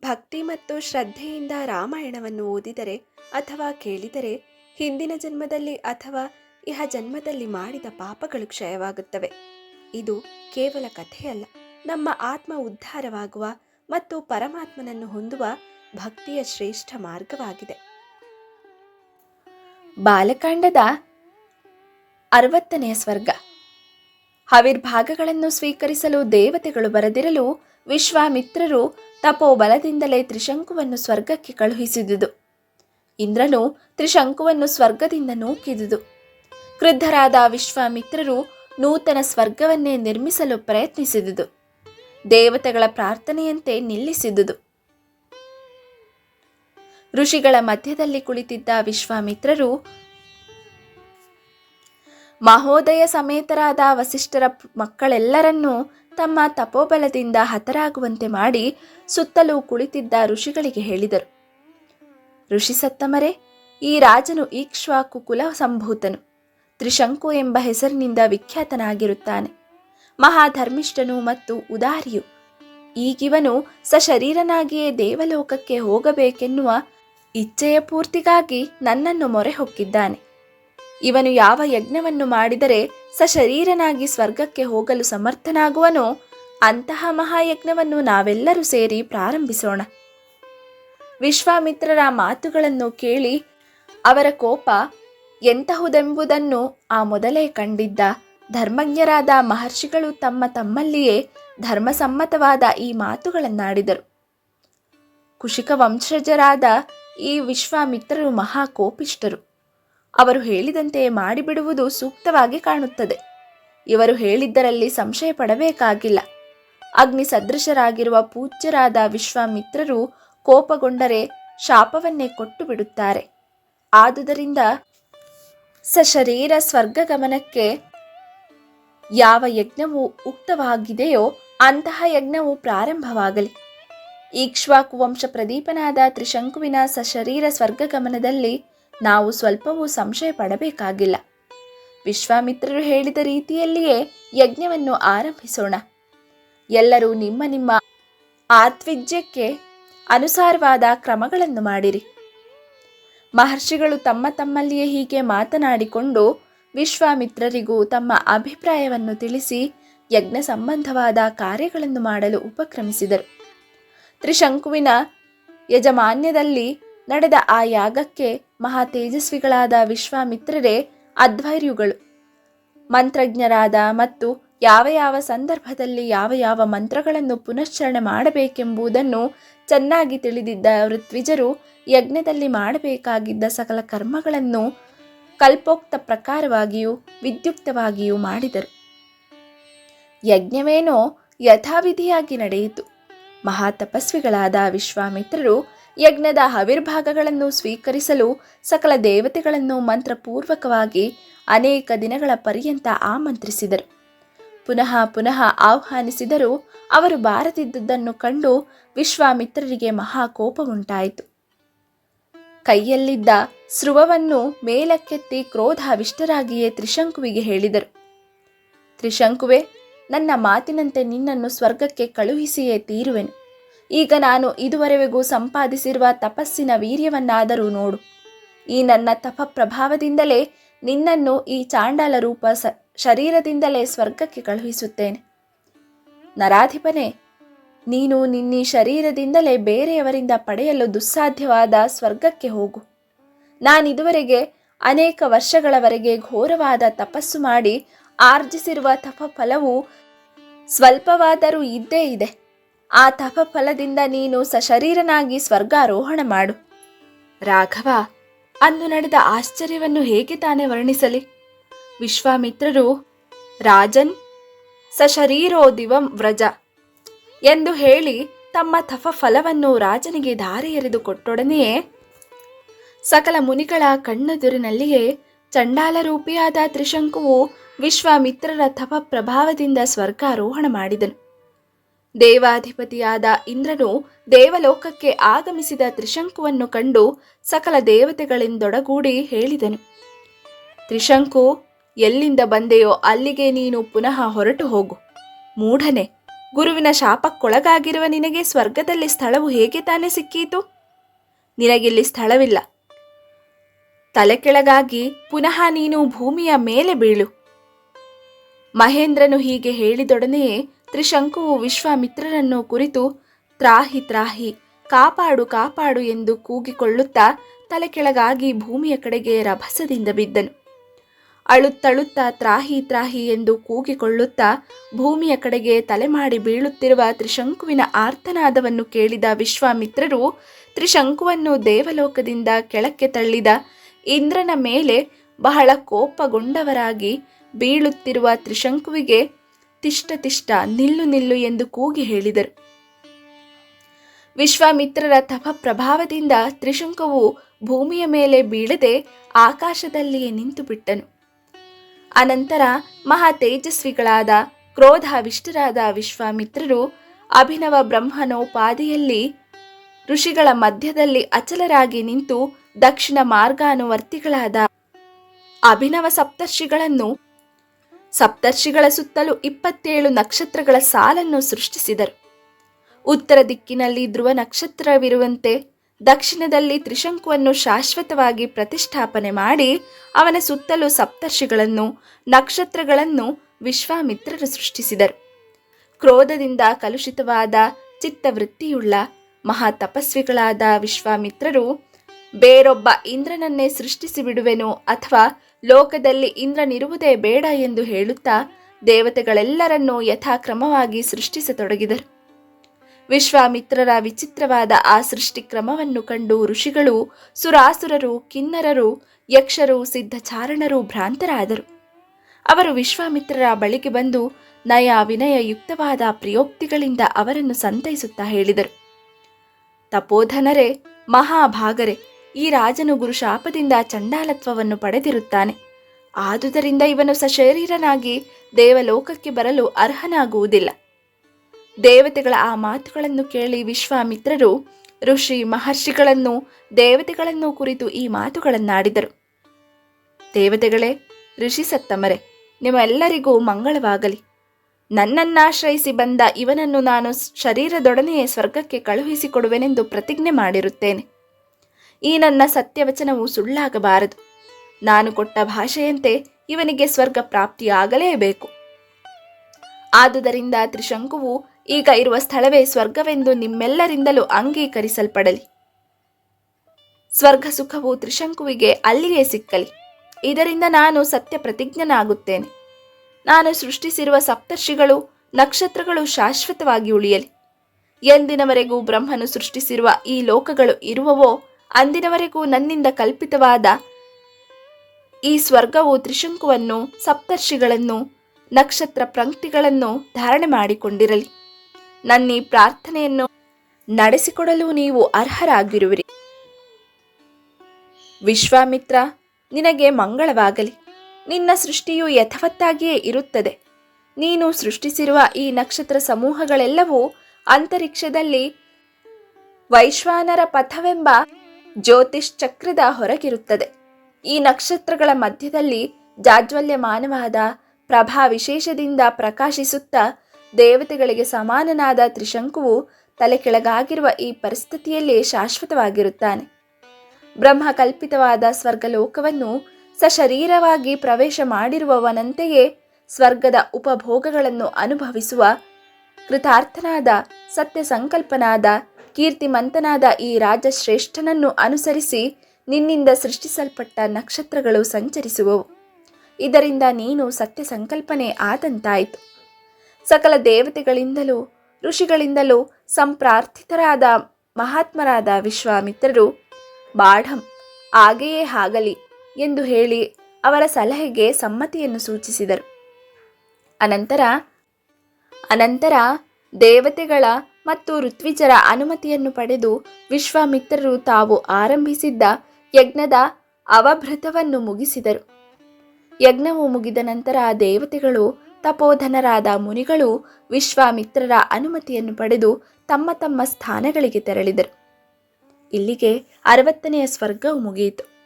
ಭಕ್ತಿ ಮತ್ತು ಶ್ರದ್ಧೆಯಿಂದ ರಾಮಾಯಣವನ್ನು ಓದಿದರೆ ಅಥವಾ ಕೇಳಿದರೆ ಹಿಂದಿನ ಜನ್ಮದಲ್ಲಿ ಅಥವಾ ಇಹ ಜನ್ಮದಲ್ಲಿ ಮಾಡಿದ ಪಾಪಗಳು ಕ್ಷಯವಾಗುತ್ತವೆ. ಇದು ಕೇವಲ ಕಥೆಯಲ್ಲ. ನಮ್ಮ ಆತ್ಮ ಉದ್ಧಾರವಾಗುವ ಮತ್ತು ಪರಮಾತ್ಮನನ್ನು ಹೊಂದುವ ಭಕ್ತಿಯ ಶ್ರೇಷ್ಠ ಮಾರ್ಗವಾಗಿದೆ. ಬಾಲಕಾಂಡದ ಅರವತ್ತನೆಯ ಸ್ವರ್ಗ. ಹವಿರ್ಭಾಗಗಳನ್ನು ಸ್ವೀಕರಿಸಲು ದೇವತೆಗಳು ಬರದಿರಲು ವಿಶ್ವಾಮಿತ್ರರು ತಪೋಬಲದಿಂದಲೇ ತ್ರಿಶಂಕುವನ್ನು ಸ್ವರ್ಗಕ್ಕೆ ಕಳುಹಿಸಿದುದು. ಇಂದ್ರನು ತ್ರಿಶಂಕುವನ್ನು ಸ್ವರ್ಗದಿಂದ ನೂಕಿದುದು. ಕ್ರುದ್ಧರಾದ ವಿಶ್ವಾಮಿತ್ರರು ನೂತನ ಸ್ವರ್ಗವನ್ನೇ ನಿರ್ಮಿಸಲು ಪ್ರಯತ್ನಿಸಿದುದು. ದೇವತೆಗಳ ಪ್ರಾರ್ಥನೆಯಂತೆ ನಿಲ್ಲಿಸಿದುದು. ಋಷಿಗಳ ಮಧ್ಯದಲ್ಲಿ ಕುಳಿತಿದ್ದ ವಿಶ್ವಾಮಿತ್ರರು ಮಹೋದಯ ಸಮೇತರಾದ ವಸಿಷ್ಠರ ಮಕ್ಕಳೆಲ್ಲರನ್ನೂ ತಮ್ಮ ತಪೋಬಲದಿಂದ ಹತರಾಗುವಂತೆ ಮಾಡಿ ಸುತ್ತಲೂ ಕುಳಿತಿದ್ದ ಋಷಿಗಳಿಗೆ ಹೇಳಿದರು. ಋಷಿ ಸತ್ತಮರೆ, ಈ ರಾಜನು ಈಕ್ಷ್ವಾಕು ಕುಲ ಸಂಭೂತನು ತ್ರಿಶಂಕು ಎಂಬ ಹೆಸರಿನಿಂದ ವಿಖ್ಯಾತನಾಗಿರುತ್ತಾನೆ. ಮಹಾಧರ್ಮಿಷ್ಠನು ಮತ್ತು ಉದಾರಿಯು, ಈಗಿವನು ಸಶರೀರನಾಗಿಯೇ ದೇವಲೋಕಕ್ಕೆ ಹೋಗಬೇಕೆನ್ನುವ ಇಚ್ಛೆಯ ಪೂರ್ತಿಗಾಗಿ ನನ್ನನ್ನು ಮೊರೆ ಹೊಕ್ಕಿದ್ದಾನೆ. ಇವನು ಯಾವ ಯಜ್ಞವನ್ನು ಮಾಡಿದರೆ ಸಶರೀರನಾಗಿ ಸ್ವರ್ಗಕ್ಕೆ ಹೋಗಲು ಸಮರ್ಥನಾಗುವನೋ ಅಂತಹ ಮಹಾಯಜ್ಞವನ್ನು ನಾವೆಲ್ಲರೂ ಸೇರಿ ಪ್ರಾರಂಭಿಸೋಣ. ವಿಶ್ವಾಮಿತ್ರರ ಮಾತುಗಳನ್ನು ಕೇಳಿ ಅವರ ಕೋಪ ಎಂತಹುದೆಂಬುದನ್ನು ಆ ಮೊದಲೇ ಕಂಡಿದ್ದ. ಧರ್ಮಜ್ಞರಾದ ಮಹರ್ಷಿಗಳು ತಮ್ಮ ತಮ್ಮಲ್ಲಿಯೇ ಧರ್ಮಸಮ್ಮತವಾದ ಈ ಮಾತುಗಳನ್ನಾಡಿದರು. ಕುಶಿಕ ವಂಶಜರಾದ ಈ ವಿಶ್ವಾಮಿತ್ರರು ಮಹಾಕೋಪಿಷ್ಟರು ಅವರು ಹೇಳಿದಂತೆ ಮಾಡಿಬಿಡುವುದು ಸೂಕ್ತವಾಗಿ ಕಾಣುತ್ತದೆ. ಇವರು ಹೇಳಿದ್ದರಲ್ಲಿ ಸಂಶಯ ಪಡಬೇಕಾಗಿಲ್ಲ. ಅಗ್ನಿ ಸದೃಶರಾಗಿರುವ ಪೂಜ್ಯರಾದ ವಿಶ್ವಾಮಿತ್ರರು ಕೋಪಗೊಂಡರೆ ಶಾಪವನ್ನೇ ಕೊಟ್ಟು ಬಿಡುತ್ತಾರೆ ಆದುದರಿಂದ ಸಶರೀರ ಸ್ವರ್ಗಗಮನಕ್ಕೆ ಯಾವ ಯಜ್ಞವು ಉಕ್ತವಾಗಿದೆಯೋ ಅಂತಹ ಯಜ್ಞವು ಪ್ರಾರಂಭವಾಗಲಿ. ಈಕ್ಷ್ವಾಕು ವಂಶ ಪ್ರದೀಪನಾದ ತ್ರಿಶಂಕುವಿನ ಸಶರೀರ ಸ್ವರ್ಗಗಮನದಲ್ಲಿ ನಾವು ಸ್ವಲ್ಪವೂ ಸಂಶಯ ಪಡಬೇಕಾಗಿಲ್ಲ. ವಿಶ್ವಾಮಿತ್ರರು ಹೇಳಿದ ರೀತಿಯಲ್ಲಿಯೇ ಯಜ್ಞವನ್ನು ಆರಂಭಿಸೋಣ. ಎಲ್ಲರೂ ನಿಮ್ಮ ನಿಮ್ಮ ಆತ್ವಿಜ್ಯಕ್ಕೆ ಅನುಸಾರವಾದ ಕ್ರಮಗಳನ್ನು ಮಾಡಿರಿ. ಮಹರ್ಷಿಗಳು ತಮ್ಮ ತಮ್ಮಲ್ಲಿಯೇ ಹೀಗೆ ಮಾತನಾಡಿಕೊಂಡು ವಿಶ್ವಾಮಿತ್ರರಿಗೂ ತಮ್ಮ ಅಭಿಪ್ರಾಯವನ್ನು ತಿಳಿಸಿ ಯಜ್ಞ ಸಂಬಂಧವಾದ ಕಾರ್ಯಗಳನ್ನು ಮಾಡಲು ಉಪಕ್ರಮಿಸಿದರು. ತ್ರಿಶಂಕುವಿನ ಯಜಮಾನ್ಯದಲ್ಲಿ ನಡೆದ ಆ ಯಾಗಕ್ಕೆ ಮಹಾ ತೇಜಸ್ವಿಗಳಾದ ವಿಶ್ವಾಮಿತ್ರರೇ ಅಧ್ವೈರ್ಯುಗಳು ಮಂತ್ರಜ್ಞರಾದ ಮತ್ತು ಯಾವ ಯಾವ ಸಂದರ್ಭದಲ್ಲಿ ಯಾವ ಯಾವ ಮಂತ್ರಗಳನ್ನು ಪುನಶ್ಚರಣೆ ಮಾಡಬೇಕೆಂಬುದನ್ನು ಚೆನ್ನಾಗಿ ತಿಳಿದಿದ್ದ ಋತ್ವಿಜರು ಯಜ್ಞದಲ್ಲಿ ಮಾಡಬೇಕಾಗಿದ್ದ ಸಕಲ ಕರ್ಮಗಳನ್ನು ಕಲ್ಪೋಕ್ತ ಪ್ರಕಾರವಾಗಿಯೂ ವಿದ್ಯುಕ್ತವಾಗಿಯೂ ಮಾಡಿದರು. ಯಜ್ಞವೇನೋ ಯಥಾವಿಧಿಯಾಗಿ ನಡೆಯಿತು. ಮಹಾತಪಸ್ವಿಗಳಾದ ವಿಶ್ವಾಮಿತ್ರರು ಯಜ್ಞದ ಹವಿರ್ಭಾಗಗಳನ್ನು ಸ್ವೀಕರಿಸಲು ಸಕಲ ದೇವತೆಗಳನ್ನು ಮಂತ್ರಪೂರ್ವಕವಾಗಿ ಅನೇಕ ದಿನಗಳ ಪರ್ಯಂತ ಆಮಂತ್ರಿಸಿದರು. ಪುನಃ ಪುನಃ ಆಹ್ವಾನಿಸಿದರೂ ಅವರು ಬಾರದಿದ್ದುದನ್ನು ಕಂಡು ವಿಶ್ವಾಮಿತ್ರರಿಗೆ ಮಹಾಕೋಪವುಂಟಾಯಿತು. ಕೈಯಲ್ಲಿದ್ದ ಸ್ರುವವನ್ನು ಮೇಲಕ್ಕೆತ್ತಿ ಕ್ರೋಧಾವಿಷ್ಟರಾಗಿಯೇ ತ್ರಿಶಂಕುವಿಗೆ ಹೇಳಿದರು. ತ್ರಿಶಂಕುವೆ, ನನ್ನ ಮಾತಿನಂತೆ ನಿನ್ನನ್ನು ಸ್ವರ್ಗಕ್ಕೆ ಕಳುಹಿಸಿಯೇ ತೀರುವೆನು. ಈಗ ನಾನು ಇದುವರೆಗೂ ಸಂಪಾದಿಸಿರುವ ತಪಸ್ಸಿನ ವೀರ್ಯವನ್ನಾದರೂ ನೋಡು. ಈ ನನ್ನ ತಪ ಪ್ರಭಾವದಿಂದಲೇ ನಿನ್ನನ್ನು ಈ ಚಾಂಡಾಲ ರೂಪ ಸ, ಶರೀರದಿಂದಲೇ ಸ್ವರ್ಗಕ್ಕೆ ಕಳುಹಿಸುತ್ತೇನೆ. ನರಾಧಿಪನೇ, ನೀನು ನಿನ್ನೀ ಶರೀರದಿಂದಲೇ ಬೇರೆಯವರಿಂದ ಪಡೆಯಲು ದುಸ್ಸಾಧ್ಯವಾದ ಸ್ವರ್ಗಕ್ಕೆ ಹೋಗು. ನಾನಿದುವರೆಗೆ ಅನೇಕ ವರ್ಷಗಳವರೆಗೆ ಘೋರವಾದ ತಪಸ್ಸು ಮಾಡಿ ಆರ್ಜಿಸಿರುವ ತಪ ಫಲವು ಸ್ವಲ್ಪವಾದರೂ ಇದ್ದೇ ಇದೆ. ಆ ತಪ ಫಲದಿಂದ ನೀನು ಸಶರೀರನಾಗಿ ಸ್ವರ್ಗಾರೋಹಣ ಮಾಡು. ರಾಘವ, ಅಂದು ನಡೆದ ಆಶ್ಚರ್ಯವನ್ನು ಹೇಗೆ ತಾನೇ ವರ್ಣಿಸಲಿ? ವಿಶ್ವಾಮಿತ್ರರು, ರಾಜನ್, ಸಶರೀರೋ ದಿವಂ ವ್ರಜ ಎಂದು ಹೇಳಿ ತಮ್ಮ ತಪ ಫಲವನ್ನು ರಾಜನಿಗೆ ಧಾರೆ ಎರೆದು ಕೊಟ್ಟೊಡನೆಯೇ ಸಕಲ ಮುನಿಗಳ ಕಣ್ಣೆದುರಿನಲ್ಲಿಯೇ ಚಂಡಾಲ ರೂಪಿಯಾದ ತ್ರಿಶಂಕುವು ವಿಶ್ವಾಮಿತ್ರರ ತಪ ಪ್ರಭಾವದಿಂದ ಸ್ವರ್ಗಾರೋಹಣ ಮಾಡಿದನು. ದೇವಾಧಿಪತಿಯಾದ ಇಂದ್ರನು ದೇವಲೋಕಕ್ಕೆ ಆಗಮಿಸಿದ ತ್ರಿಶಂಕುವನ್ನು ಕಂಡು ಸಕಲ ದೇವತೆಗಳಿಂದೊಡಗೂಡಿ ಹೇಳಿದನು. ತ್ರಿಶಂಕು, ಎಲ್ಲಿಂದ ಬಂದೆಯೋ ಅಲ್ಲಿಗೆ ನೀನು ಪುನಃ ಹೊರಟು ಹೋಗು. ಮೂಢನೆ, ಗುರುವಿನ ಶಾಪಕ್ಕೊಳಗಾಗಿರುವ ನಿನಗೆ ಸ್ವರ್ಗದಲ್ಲಿ ಸ್ಥಳವು ಹೇಗೆ ತಾನೇ ಸಿಕ್ಕೀತು? ನಿನಗಿಲ್ಲಿ ಸ್ಥಳವಿಲ್ಲ. ತಲೆ ಕೆಳಗಾಗಿ ಪುನಃ ನೀನು ಭೂಮಿಯ ಮೇಲೆ ಬೀಳು. ಮಹೇಂದ್ರನು ಹೀಗೆ ಹೇಳಿದೊಡನೆಯೇ ತ್ರಿಶಂಕುವು ವಿಶ್ವಾಮಿತ್ರರನ್ನು ಕುರಿತು ತ್ರಾಹಿ ತ್ರಾಹಿ, ಕಾಪಾಡು ಕಾಪಾಡು ಎಂದು ಕೂಗಿಕೊಳ್ಳುತ್ತಾ ತಲೆ ಕೆಳಗಾಗಿ ಭೂಮಿಯ ಕಡೆಗೆ ರಭಸದಿಂದ ಬಿದ್ದನು. ಅಳುತ್ತಳುತ್ತಾ ತ್ರಾಹಿ ತ್ರಾಹಿ ಎಂದು ಕೂಗಿಕೊಳ್ಳುತ್ತಾ ಭೂಮಿಯ ಕಡೆಗೆ ತಲೆ ಮಾಡಿ ಬೀಳುತ್ತಿರುವ ತ್ರಿಶಂಕುವಿನ ಆರ್ತನಾದವನ್ನು ಕೇಳಿದ ವಿಶ್ವಾಮಿತ್ರರು ತ್ರಿಶಂಕುವನ್ನು ದೇವಲೋಕದಿಂದ ಕೆಳಕ್ಕೆ ತಳ್ಳಿದ ಇಂದ್ರನ ಮೇಲೆ ಬಹಳ ಕೋಪಗೊಂಡವರಾಗಿ ಬೀಳುತ್ತಿರುವ ತ್ರಿಶಂಕುವಿಗೆ ತಿಷ್ಟ ತಿಷ್ಟ ನಿಲ್ಲು ನಿಲ್ಲು ಎಂದು ಕೂಗಿ ಹೇಳಿದರು. ವಿಶ್ವಾಮಿತ್ರರ ತಪ ಪ್ರಭಾವದಿಂದ ತ್ರಿಶುಂಕವು ಭೂಮಿಯ ಮೇಲೆ ಬೀಳದೆ ಆಕಾಶದಲ್ಲಿಯೇ ನಿಂತು ಬಿಟ್ಟನು. ಅನಂತರ ಮಹಾ ತೇಜಸ್ವಿಗಳಾದ ಕ್ರೋಧಾವಿಷ್ಟರಾದ ವಿಶ್ವಾಮಿತ್ರರು ಅಭಿನವ ಬ್ರಹ್ಮನೋಪಾದಿಯಲ್ಲಿ ಋಷಿಗಳ ಮಧ್ಯದಲ್ಲಿ ಅಚಲರಾಗಿ ನಿಂತು ದಕ್ಷಿಣ ಮಾರ್ಗಾನುವರ್ತಿಗಳಾದ ಅಭಿನವ ಸಪ್ತರ್ಷಿಗಳನ್ನು ಸಪ್ತರ್ಷಿಗಳ ಸುತ್ತಲೂ ಇಪ್ಪತ್ತೇಳು ನಕ್ಷತ್ರಗಳ ಸಾಲನ್ನು ಸೃಷ್ಟಿಸಿದರು. ಉತ್ತರ ದಿಕ್ಕಿನಲ್ಲಿ ಧ್ರುವ ನಕ್ಷತ್ರವಿರುವಂತೆ ದಕ್ಷಿಣದಲ್ಲಿ ತ್ರಿಶಂಕುವನ್ನು ಶಾಶ್ವತವಾಗಿ ಪ್ರತಿಷ್ಠಾಪನೆ ಮಾಡಿ ಅವನ ಸುತ್ತಲೂ ಸಪ್ತರ್ಷಿಗಳನ್ನು, ನಕ್ಷತ್ರಗಳನ್ನು ವಿಶ್ವಾಮಿತ್ರರು ಸೃಷ್ಟಿಸಿದರು. ಕ್ರೋಧದಿಂದ ಕಲುಷಿತವಾದ ಚಿತ್ತವೃತ್ತಿಯುಳ್ಳ ಮಹಾ ತಪಸ್ವಿಗಳಾದ ವಿಶ್ವಾಮಿತ್ರರು ಬೇರೊಬ್ಬ ಇಂದ್ರನನ್ನೇ ಸೃಷ್ಟಿಸಿ ಬಿಡುವೆನು ಅಥವಾ ಲೋಕದಲ್ಲಿ ಇಂದ್ರನಿರುವುದೇ ಬೇಡ ಎಂದು ಹೇಳುತ್ತಾ ದೇವತೆಗಳೆಲ್ಲರನ್ನೂ ಯಥಾಕ್ರಮವಾಗಿ ಸೃಷ್ಟಿಸತೊಡಗಿದರು. ವಿಶ್ವಾಮಿತ್ರರ ವಿಚಿತ್ರವಾದ ಆ ಸೃಷ್ಟಿ ಕ್ರಮವನ್ನು ಕಂಡು ಋಷಿಗಳು ಸುರಾಸುರರು, ಕಿನ್ನರರು, ಯಕ್ಷರು, ಸಿದ್ಧಚಾರಣರು ಭ್ರಾಂತರಾದರು. ಅವರು ವಿಶ್ವಾಮಿತ್ರರ ಬಳಿಗೆ ಬಂದು ನಯ ವಿನಯ ಯುಕ್ತವಾದ ಪ್ರಿಯೋಕ್ತಿಗಳಿಂದ ಅವರನ್ನು ಸಂತೈಸುತ್ತಾ ಹೇಳಿದರು. ತಪೋಧನರೇ, ಮಹಾಭಾಗರೆ ಈ ರಾಜನು ಗುರು ಶಾಪದಿಂದ ಚಂಡಾಲತ್ವವನ್ನು ಪಡೆದಿರುತ್ತಾನೆ. ಆದುದರಿಂದ ಇವನು ಸಶರೀರನಾಗಿ ದೇವಲೋಕಕ್ಕೆ ಬರಲು ಅರ್ಹನಾಗುವುದಿಲ್ಲ. ದೇವತೆಗಳ ಆ ಮಾತುಗಳನ್ನು ಕೇಳಿ ವಿಶ್ವಾಮಿತ್ರರು, ಋಷಿ ಮಹರ್ಷಿಗಳನ್ನು, ದೇವತೆಗಳನ್ನು ಕುರಿತು ಈ ಮಾತುಗಳನ್ನಾಡಿದರು. ದೇವತೆಗಳೇ, ಋಷಿ ಸತ್ತಮರೆ, ನಿಮ್ಮೆಲ್ಲರಿಗೂ ಮಂಗಳವಾಗಲಿ. ನನ್ನನ್ನಾಶ್ರಯಿಸಿ ಬಂದ ಇವನನ್ನು ನಾನು ಶರೀರದೊಡನೆಯೇ ಸ್ವರ್ಗಕ್ಕೆ ಕಳುಹಿಸಿಕೊಡುವೆನೆಂದು ಪ್ರತಿಜ್ಞೆ ಮಾಡಿರುತ್ತೇನೆ. ಈ ನನ್ನ ಸತ್ಯವಚನವು ಸುಳ್ಳಾಗಬಾರದು. ನಾನು ಕೊಟ್ಟ ಭಾಷೆಯಂತೆ ಇವನಿಗೆ ಸ್ವರ್ಗ ಪ್ರಾಪ್ತಿಯಾಗಲೇಬೇಕು. ಆದುದರಿಂದ ತ್ರಿಶಂಕುವು ಈಗ ಇರುವ ಸ್ಥಳವೇ ಸ್ವರ್ಗವೆಂದು ನಿಮ್ಮೆಲ್ಲರಿಂದಲೂ ಅಂಗೀಕರಿಸಲ್ಪಡಲಿ. ಸ್ವರ್ಗ ಸುಖವು ತ್ರಿಶಂಕುವಿಗೆ ಅಲ್ಲಿಯೇ ಸಿಕ್ಕಲಿ. ಇದರಿಂದ ನಾನು ಸತ್ಯ ಪ್ರತಿಜ್ಞನಾಗುತ್ತೇನೆ ನಾನು ಸೃಷ್ಟಿಸಿರುವ ಸಪ್ತರ್ಷಿಗಳು, ನಕ್ಷತ್ರಗಳು ಶಾಶ್ವತವಾಗಿ ಉಳಿಯಲಿ. ಎಂದಿನವರೆಗೂ ಬ್ರಹ್ಮನು ಸೃಷ್ಟಿಸಿರುವ ಈ ಲೋಕಗಳು ಇರುವವೋ ಅಂದಿನವರೆಗೂ ನನ್ನಿಂದ ಕಲ್ಪಿತವಾದ ಈ ಸ್ವರ್ಗವು ತ್ರಿಶಂಕುವನ್ನು, ಸಪ್ತರ್ಷಿಗಳನ್ನು, ನಕ್ಷತ್ರ ಪ್ರಂಕ್ತಿಗಳನ್ನು ಧಾರಣೆ ಮಾಡಿಕೊಂಡಿರಲಿ. ನನ್ನ ಈ ಪ್ರಾರ್ಥನೆಯನ್ನು ನಡೆಸಿಕೊಡಲು ನೀವು ಅರ್ಹರಾಗಿರುವಿರಿ. ವಿಶ್ವಾಮಿತ್ರ, ನಿನಗೆ ಮಂಗಳವಾಗಲಿ. ನಿನ್ನ ಸೃಷ್ಟಿಯು ಯಥವತ್ತಾಗಿಯೇ ಇರುತ್ತದೆ. ನೀನು ಸೃಷ್ಟಿಸಿರುವ ಈ ನಕ್ಷತ್ರ ಸಮೂಹಗಳೆಲ್ಲವೂ ಅಂತರಿಕ್ಷದಲ್ಲಿ ವೈಶ್ವಾನರ ಪಥವೆಂಬ ಜ್ಯೋತಿಷ್ ಚಕ್ರದ ಹೊರಗಿರುತ್ತದೆ. ಈ ನಕ್ಷತ್ರಗಳ ಮಧ್ಯದಲ್ಲಿ ಜಾಜ್ವಲ್ಯಮಾನವಾದ ಪ್ರಭಾ ವಿಶೇಷದಿಂದ ಪ್ರಕಾಶಿಸುತ್ತಾ ದೇವತೆಗಳಿಗೆ ಸಮಾನನಾದ ತ್ರಿಶಂಕುವು ತಲೆ ಕೆಳಗಾಗಿರುವ ಈ ಪರಿಸ್ಥಿತಿಯಲ್ಲಿ ಶಾಶ್ವತವಾಗಿರುತ್ತಾನೆ. ಬ್ರಹ್ಮ ಕಲ್ಪಿತವಾದ ಸ್ವರ್ಗಲೋಕವನ್ನು ಸಶರೀರವಾಗಿ ಪ್ರವೇಶ ಮಾಡಿರುವವನಂತೆಯೇ ಸ್ವರ್ಗದ ಉಪಭೋಗಗಳನ್ನು ಅನುಭವಿಸುವ ಕೃತಾರ್ಥನಾದ ಸತ್ಯ ಸಂಕಲ್ಪನಾದ ಕೀರ್ತಿಮಂತನಾದ ಈ ರಾಜಶ್ರೇಷ್ಠನನ್ನು ಅನುಸರಿಸಿ ನಿನ್ನಿಂದ ಸೃಷ್ಟಿಸಲ್ಪಟ್ಟ ನಕ್ಷತ್ರಗಳು ಸಂಚರಿಸುವವು. ಇದರಿಂದ ನೀನು ಸತ್ಯ ಸಂಕಲ್ಪನೆ ಆದಂತಾಯಿತು. ಸಕಲ ದೇವತೆಗಳಿಂದಲೂ, ಋಷಿಗಳಿಂದಲೂ ಸಂಪ್ರಾರ್ಥಿತರಾದ ಮಹಾತ್ಮರಾದ ವಿಶ್ವಾಮಿತ್ರರು, ಬಾಢಂ, ಹಾಗೆಯೇ ಆಗಲಿ ಎಂದು ಹೇಳಿ ಅವರ ಸಲಹೆಗೆ ಸಮ್ಮತಿಯನ್ನು ಸೂಚಿಸಿದರು. ಅನಂತರ ಅನಂತರ ದೇವತೆಗಳ ಮತ್ತು ಋತ್ವಿಜರ ಅನುಮತಿಯನ್ನು ಪಡೆದು ವಿಶ್ವಾಮಿತ್ರರು ತಾವು ಆರಂಭಿಸಿದ್ದ ಯಜ್ಞದ ಅವಭೃತವನ್ನು ಮುಗಿಸಿದರು. ಯಜ್ಞವು ಮುಗಿದ ನಂತರ ದೇವತೆಗಳು, ತಪೋಧನರಾದ ಮುನಿಗಳು ವಿಶ್ವಾಮಿತ್ರರ ಅನುಮತಿಯನ್ನು ಪಡೆದು ತಮ್ಮ ತಮ್ಮ ಸ್ಥಾನಗಳಿಗೆ ತೆರಳಿದರು. ಇಲ್ಲಿಗೆ ಅರವತ್ತನೆಯ ಸ್ವರ್ಗವು ಮುಗಿಯಿತು.